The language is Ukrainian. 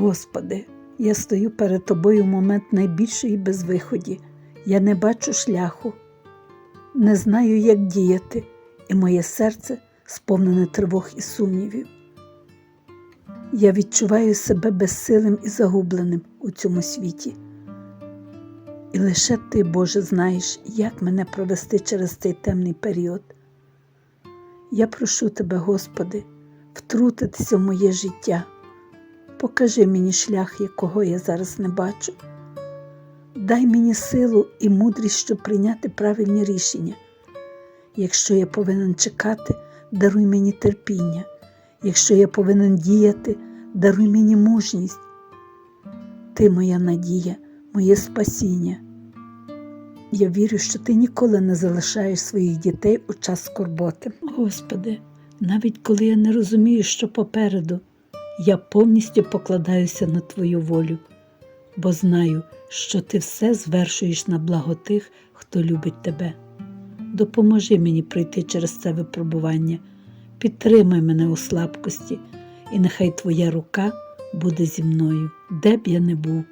Господи, я стою перед Тобою в момент найбільшої безвиході. Я не бачу шляху, не знаю, як діяти, і моє серце сповнене тривог і сумнівів. Я відчуваю себе безсилим і загубленим у цьому світі. І лише ти, Боже, знаєш, як мене провести через цей темний період. Я прошу тебе, Господи, втрутитися в моє життя. Покажи мені шлях, якого я зараз не бачу. Дай мені силу і мудрість, щоб прийняти правильні рішення. Якщо я повинен чекати, даруй мені терпіння. Якщо я повинен діяти, даруй мені мужність. Ти моя надія, моє спасіння. Я вірю, що ти ніколи не залишаєш своїх дітей у час скорботи. Господи, навіть коли я не розумію, що попереду, я повністю покладаюся на Твою волю, бо знаю, що ти все звершуєш на благо тих, хто любить тебе. Допоможи мені пройти через це випробування, підтримай мене у слабкості, і нехай Твоя рука буде зі мною, де б я не був.